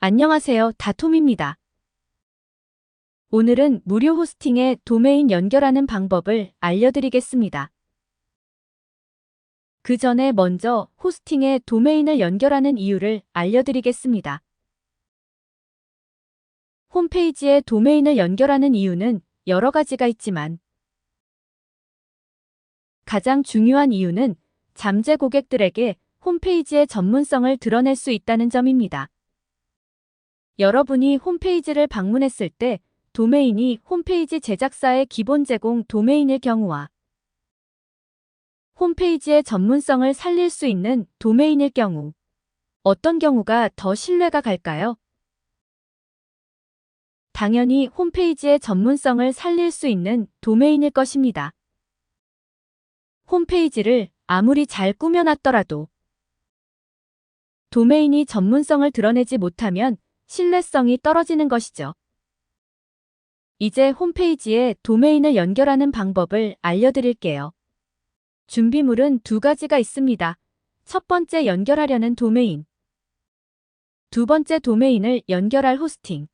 안녕하세요. 다톰입니다. 오늘은 무료 호스팅에 도메인 연결하는 방법을 알려드리겠습니다. 그 전에 먼저 호스팅에 도메인을 연결하는 이유를 알려드리겠습니다. 홈페이지에 도메인을 연결하는 이유는 여러 가지가 있지만 가장 중요한 이유는 잠재 고객들에게 홈페이지의 전문성을 드러낼 수 있다는 점입니다. 여러분이 홈페이지를 방문했을 때 도메인이 홈페이지 제작사의 기본 제공 도메인일 경우와 홈페이지의 전문성을 살릴 수 있는 도메인일 경우 어떤 경우가 더 신뢰가 갈까요? 당연히 홈페이지의 전문성을 살릴 수 있는 도메인일 것입니다. 홈페이지를 아무리 잘 꾸며놨더라도 도메인이 전문성을 드러내지 못하면 신뢰성이 떨어지는 것이죠. 이제 홈페이지에 도메인을 연결하는 방법을 알려드릴게요. 준비물은 두 가지가 있습니다. 첫 번째 연결하려는 도메인. 두 번째 도메인을 연결할 호스팅.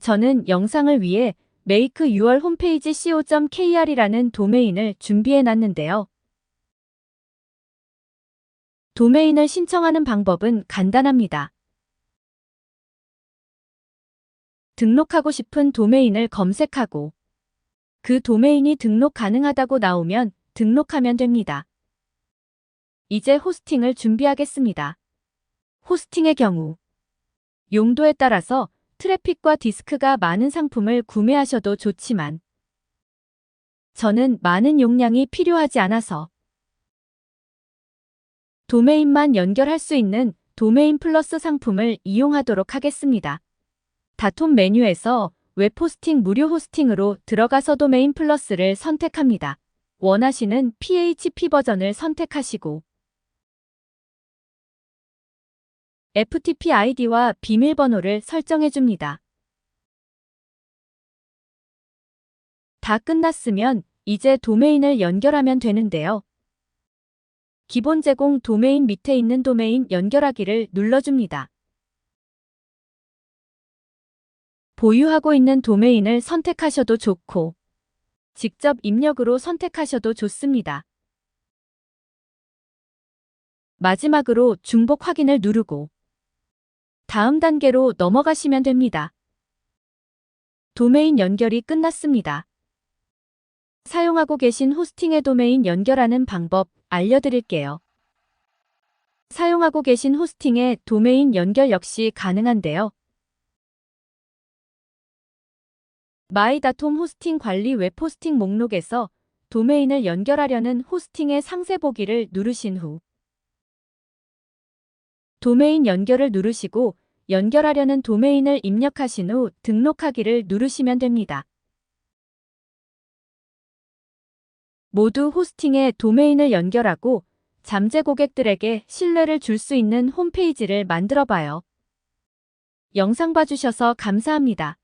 저는 영상을 위해 make your 홈페이지 co.kr이라는 도메인을 준비해 놨는데요. 도메인을 신청하는 방법은 간단합니다. 등록하고 싶은 도메인을 검색하고 그 도메인이 등록 가능하다고 나오면 등록하면 됩니다. 이제 호스팅을 준비하겠습니다. 호스팅의 경우 용도에 따라서 트래픽과 디스크가 많은 상품을 구매하셔도 좋지만 저는 많은 용량이 필요하지 않아서 도메인만 연결할 수 있는 도메인 플러스 상품을 이용하도록 하겠습니다. 다톰 메뉴에서 웹 호스팅 무료 호스팅으로 들어가서 도메인 플러스를 선택합니다. 원하시는 PHP 버전을 선택하시고 FTP 아이디와 비밀번호를 설정해 줍니다. 다 끝났으면 이제 도메인을 연결하면 되는데요. 기본 제공 도메인 밑에 있는 도메인 연결하기를 눌러줍니다. 보유하고 있는 도메인을 선택하셔도 좋고 직접 입력으로 선택하셔도 좋습니다. 마지막으로 중복 확인을 누르고 다음 단계로 넘어가시면 됩니다. 도메인 연결이 끝났습니다. 사용하고 계신 호스팅의 도메인 연결하는 방법 알려드릴게요. 사용하고 계신 호스팅의 도메인 연결 역시 가능한데요. 마이다톰 호스팅 관리 웹 호스팅 목록에서 도메인을 연결하려는 호스팅의 상세 보기를 누르신 후 도메인 연결을 누르시고 연결하려는 도메인을 입력하신 후 등록하기를 누르시면 됩니다. 모두 호스팅에 도메인을 연결하고 잠재 고객들에게 신뢰를 줄 수 있는 홈페이지를 만들어 봐요. 영상 봐주셔서 감사합니다.